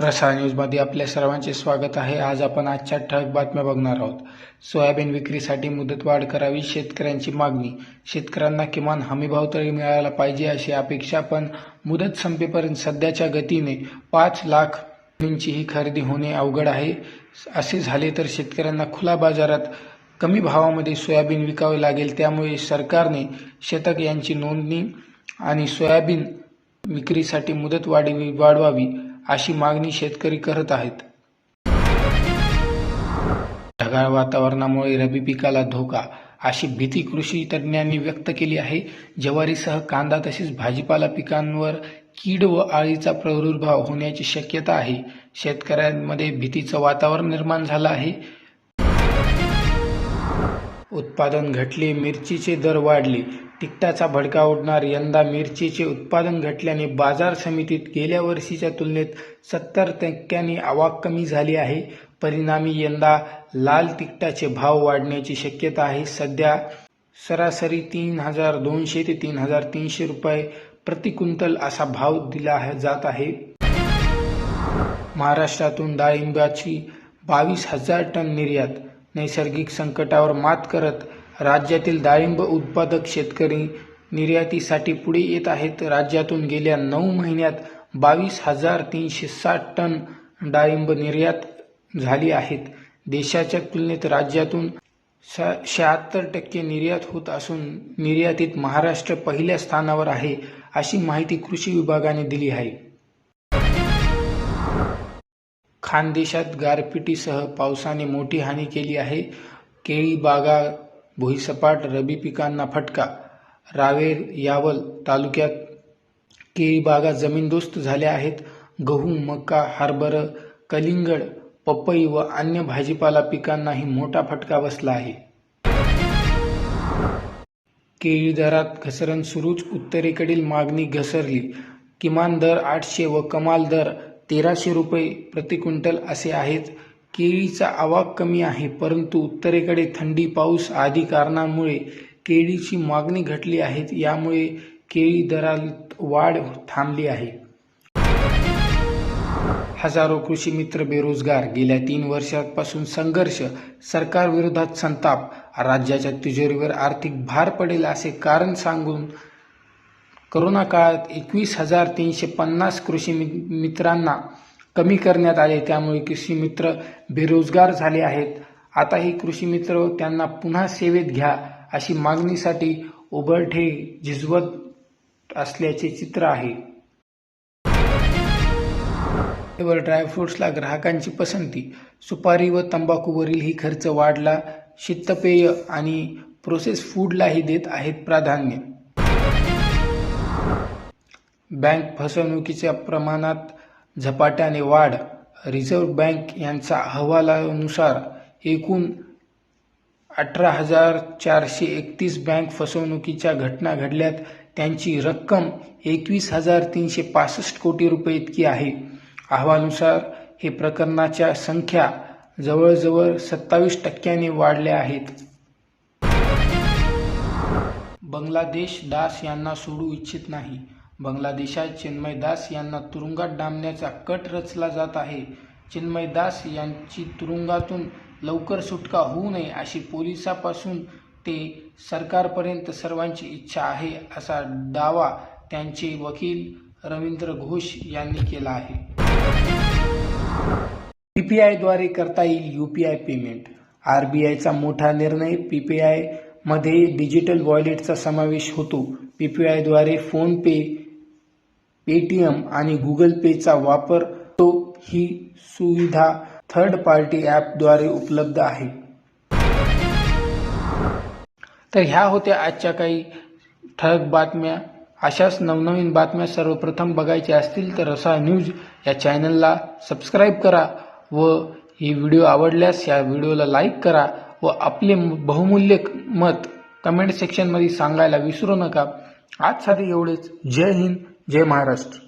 रसाळ न्यूजमध्ये आपल्या सर्वांचे स्वागत आहे. आज आपण आजच्या ठळक बातम्या बघणार आहोत. सोयाबीन विक्रीसाठी मुदतवाढ करावी शेतकऱ्यांची मागणी. शेतकऱ्यांना किमान हमीभाव तरी मिळायला पाहिजे अशी अपेक्षा पण मुदत संपेपर्यंत सध्याच्या गतीने पाच लाख सोयाबीनची ही खरेदी होणे अवघड आहे. असे झाले तर शेतकऱ्यांना खुला बाजारात कमी भावामध्ये सोयाबीन विकावे लागेल. त्यामुळे सरकारने शतक यांची नोंदणी आणि सोयाबीन विक्रीसाठी मुदत वाढवी वाढवावी अशी मागणी शेतकरी करत आहेत. ढगाळ वातावरणामुळे रब्बी पिकाला धोका अशी भीती कृषी तज्ज्ञांनी व्यक्त केली आहे. ज्वारीसह कांदा तसेच भाजीपाला पिकांवर कीड व आळीचा प्रादुर्भाव होण्याची शक्यता आहे. शेतकऱ्यांमध्ये भीतीचं वातावरण निर्माण झालं आहे. उत्पादन घटले मिरचीचे दर वाढले. तिकटाचा भडका उडणार यंदा मिरचीचे उत्पादन घटल्याने बाजार समितीत गेल्या वर्षीच्या तुलनेत सत्तर टक्क्यांनी आवक कमी झाली आहे. परिणामी यंदा लाल तिकटाचे भाव वाढण्याची शक्यता आहे. सध्या सरासरी तीन हजार दोनशे ते तीन हजार तीनशे रुपये प्रति क्विंटल असा भाव दिला जात आहे. महाराष्ट्रातून डाळिंबाची बावीस हजार टन निर्यात नैसर्गिक संकटावर मात करत राज्यातील डाळिंब उत्पादक शेतकरी निर्यातीसाठी पुढे येत आहेत. राज्यातून गेल्या नऊ महिन्यात बावीस हजार तीनशे साठ टन डाळिंब निर्यात झाली आहेत. देशाच्या तुलनेत राज्यातून शहात्तर टक्के निर्यात होत असून निर्यातीत महाराष्ट्र पहिल्या स्थानावर आहे अशी माहिती कृषी विभागाने दिली आहे. खानदेशात गारपिटीसह पावसाने मोठी हानी केली आहे. केळी बागा भुईसपाट रबी पिकांना फटका. रावेर यावल तालुक्यात केळी बागा जमीनदोस्त झाल्या आहेत. गहू मका हरभर कलिंगड पपई व अन्य भाजीपाला पिकांनाही मोठा फटका बसला आहे. केळी दरात घसरण सुरूच. उत्तरेकडील मागणी घसरली. किमान दर आठशे व कमाल दर तेराशे रुपये प्रति क्विंटल असे आहेत. केळीचा आवाक कमी आहे परंतु उत्तरेकडे थंडी पाऊस आदी कारणांमुळे केळीची मागणी घटली आहे. यामुळे केळी दरात वाढ थांबली आहे. हजारो कृषी मित्र बेरोजगार. गेल्या तीन वर्षांपासून संघर्ष सरकारविरोधात संताप. राज्याच्या तिजोरीवर आर्थिक भार पडेल असे कारण सांगून करोना काळात एकवीस हजार तीनशे पन्नास कृषी मित्रांना कमी करण्यात आले. त्यामुळे कृषी मित्र बेरोजगार झाले आहेत. आता ही कृषी मित्र त्यांना पुन्हा सेवेत घ्या अशी मागणीसाठी उबरठे झिजवत असल्याचे चित्र आहे. केवळ ड्रायफ्रुट्सला ग्राहकांची पसंती. सुपारी व तंबाखूवरील ही खर्च वाढला. शीतपेय आणि प्रोसेस फूडलाही देत आहेत प्राधान्य. बँक फसवणुकीच्या प्रमाणात झपाट्याने वाढ. रिझर्व्ह बँक यांच्या अहवालानुसार एकूण अठरा हजार चारशे एकतीस बँक फसवणुकीच्या घटना घडल्यात. त्यांची रक्कम एकवीस हजार तीनशे पासष्ट कोटी रुपये इतकी आहे. अहवालानुसार हे प्रकरणाच्या संख्या जवळजवळ सत्तावीस टक्क्यांनी वाढल्या आहेत. बांगलादेश दास यांना सोडू इच्छित नाही. बांगलादेशात चिन्मय दास यांना तुरुंगात डांबण्याचा कट रचला जात आहे. चिन्मय दास यांची तुरुंगातून लवकर सुटका होऊ नये अशी पोलिसापासून ते सरकारपर्यंत सर्वांची इच्छा आहे असा दावा त्यांचे वकील रवींद्र घोष यांनी केला आहे. पीपीआयद्वारे करता येईल यूपीआय पेमेंट. आर बी आयचा मोठा निर्णय पी पी आयमध्ये डिजिटल वॉलेटचा समावेश होतो. पीपीआयद्वारे आयद्वारे फोनपे पेटीएम आणि गुगल पेचा वापर तो ही सुविधा थर्ड पार्टी ॲपद्वारे उपलब्ध आहे. तर ह्या होत्या आजच्या काही ठळक बातम्या. अशाच नवनवीन बातम्या सर्वप्रथम बघायच्या असतील तर रसाळ न्यूज या चॅनलला सबस्क्राईब करा व ही व्हिडिओ आवडल्यास या व्हिडिओला लाईक करा व आपले बहुमूल्य मत कमेंट सेक्शनमध्ये सांगायला विसरू नका. आजसाठी एवढेच. जय हिंद. जय महाराष्ट्र.